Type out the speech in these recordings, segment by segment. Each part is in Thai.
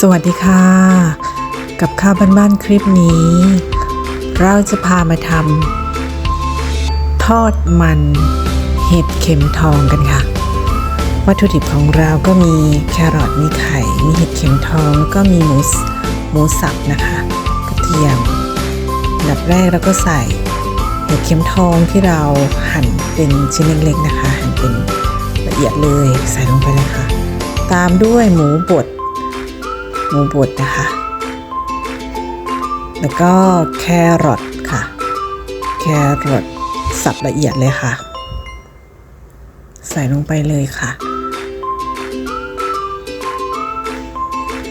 สวัสดีค่ะ กับข้าวบ้านๆคลิปนี้ เราจะพามาทำทอดมัน เห็ดเข็มทองกันค่ะ วัตถุดิบของเราก็มีแครอทมีไข่ มีเห็ดเข็มทองแล้วก็มีหมูหมูสับนะคะกระเทียมอันดับแรกเราก็ใส่เห็ดเข็มทองที่เราหั่นเป็นชิ้นเล็กๆนะคะ หั่นเป็นละเอียดเลยใส่ลงไปเลยค่ะ ตามด้วยหมูบด หมูบดนะคะ แล้วก็แครอทค่ะ แครอทสับละเอียดเลยค่ะ ใส่ลงไปเลยค่ะ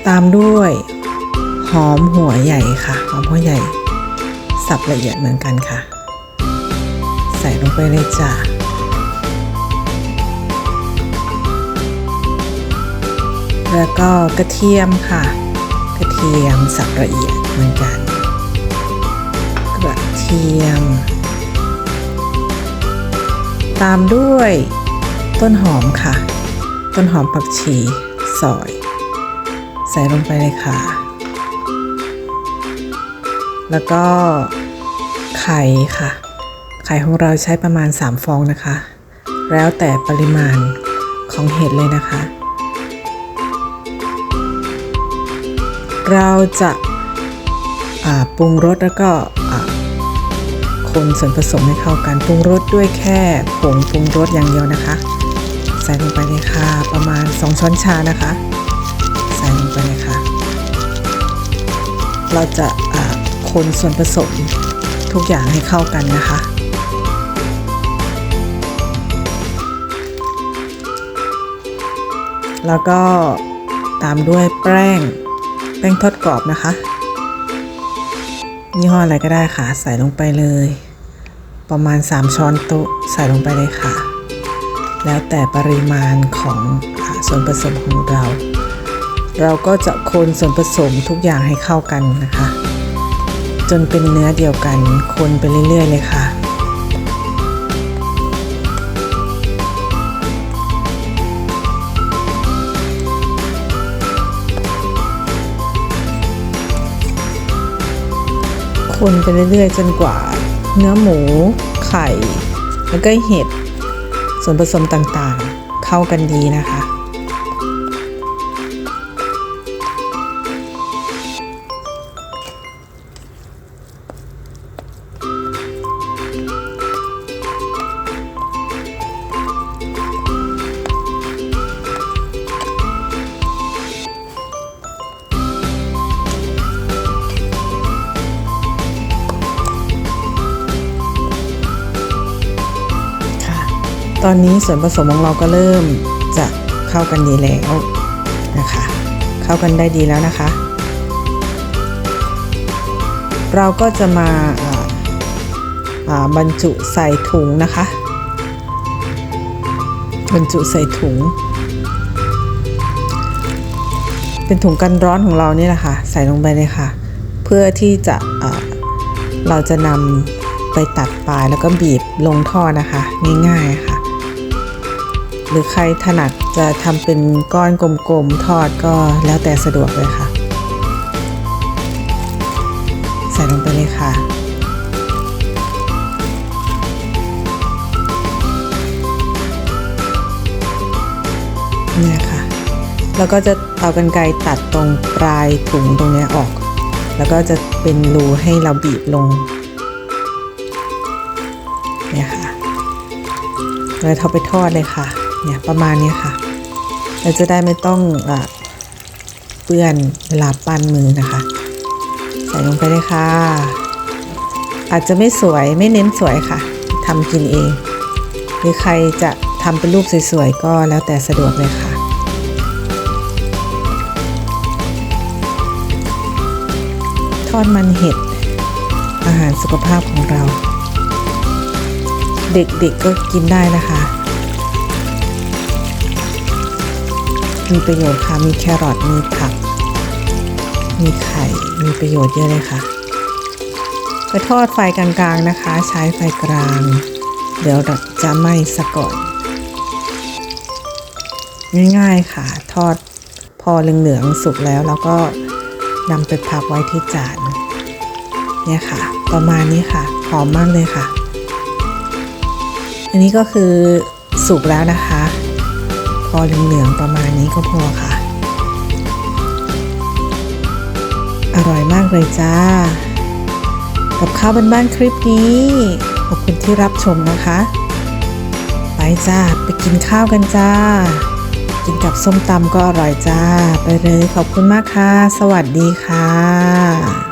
ตามด้วยหอมหัวใหญ่ค่ะ หอมหัวใหญ่ สับละเอียดเหมือนกันค่ะ ใส่ลงไปเลยจ้ะ แล้วก็กระเทียมค่ะ กระเทียมสับละเอียดเหมือนกัน กระเทียม ตามด้วยต้นหอมค่ะ ต้นหอมผักชีซอย ใส่ลงไปเลยค่ะ แล้วก็ไข่ค่ะ ไข่ของเราใช้ประมาณ 3 ฟองนะคะ แล้วแต่ปริมาณของเห็ดเลยนะคะ เราจะาปรุงรสแล้วก็คนส่วนผสมให้เข้ากันปรุงรสด้วยแค่ผงปรุงรสอย่างเดียวนะคะ ใส่ลงไปเลยค่ะประมาณ 2 ช้อนชานะคะ ใส่ลงไปเลยค่ะ เราจะาคนส่วนผสมทุกอย่างให้เข้ากันนะคะแล้วก็ตามด้วยแป้ง แป้งทอดกรอบนะคะยี่ห้ออะไรก็ได้ค่ะ ใส่ลงไปเลย ประมาณ 3 ช้อนโต๊ะใส่ลงไปเลยค่ะ แล้วแต่ปริมาณของส่วนผสมของเรา เราก็จะคนส่วนผสมทุกอย่างให้เข้ากันนะคะ จนเป็นเนื้อเดียวกันคนไปเรื่อยๆเลยค่ะ คนไปเรื่อยๆ จนกว่า เนื้อหมู ไข่ แล้วก็เห็ดส่วนผสมต่างๆ เข้ากันดีนะคะ ตอนนี้ส่วนผสมของเราก็เริ่มจะเข้ากันดีแล้วนะคะ เข้ากันได้ดีแล้วนะคะ เราก็จะมาาาบรรจุใส่ถุงนะคะ บรรจุใส่ถุง เป็นถุงกันร้อนของเรานี่แหละค่ะ ใส่ลงไปเลยค่ะ เพื่อที่จะอ่าเราจะนำไปตัดปลายแล้วก็บีบลงท่อนะคะ ง่ายๆค่ะ หรือใครถนัดจะทำเป็นก้อนกลมๆ ทอดก็แล้วแต่สะดวกเลยค่ะ ใส่ลงไปเลยค่ะ เนี่ยค่ะ แล้วก็จะเอากันไกรตัดตรงปลายถุงตรงเนี้ยออก แล้วก็จะเป็นรูให้เราบีบลง เนี่ยค่ะแล้วเอาไปทอดเลยค่ะ เนี่ยประมาณนี้ค่ะเราจะได้ไม่ต้องอเปื้อนเวลาปั้นมือนะคะ ใส่ลงไปเลยค่ะ อาจจะไม่สวยไม่เน้นสวยค่ะทำกินเอง หรือใครจะทำเป็นรูปสวยๆก็แล้วแต่สะดวกเลยค่ะทอดมันเห็ด อาหารสุขภาพของเรา เด็กๆก็กินได้นะคะ มีประโยชน์ค่ะ มีแครอท มีผัก มีไข่ มีประโยชน์เยอะเลยค่ะ ไปทอดไฟกลางๆนะคะ ใช้ไฟกลาง เดี๋ยวจะไหม้ซะก่อน ง่ายๆค่ะ ทอดพอเหลืองๆสุกแล้วเราก็นำไปพักไว้ที่จาน เนี่ยค่ะ ประมาณนี้ค่ะ หอมมากเลยค่ะ อันนี้ก็คือสุกแล้วนะคะ พอเหลืองๆประมาณนี้ก็พอค่ะ อร่อยมากเลยจ้า กับข้าวบ้านๆคลิปนี้ ขอบคุณที่รับชมนะคะ ไปจ้า ไปกินข้าวกันจ้า กินกับส้มตำก็อร่อยจ้า ไปเลยขอบคุณมากค่ะ สวัสดีค่ะ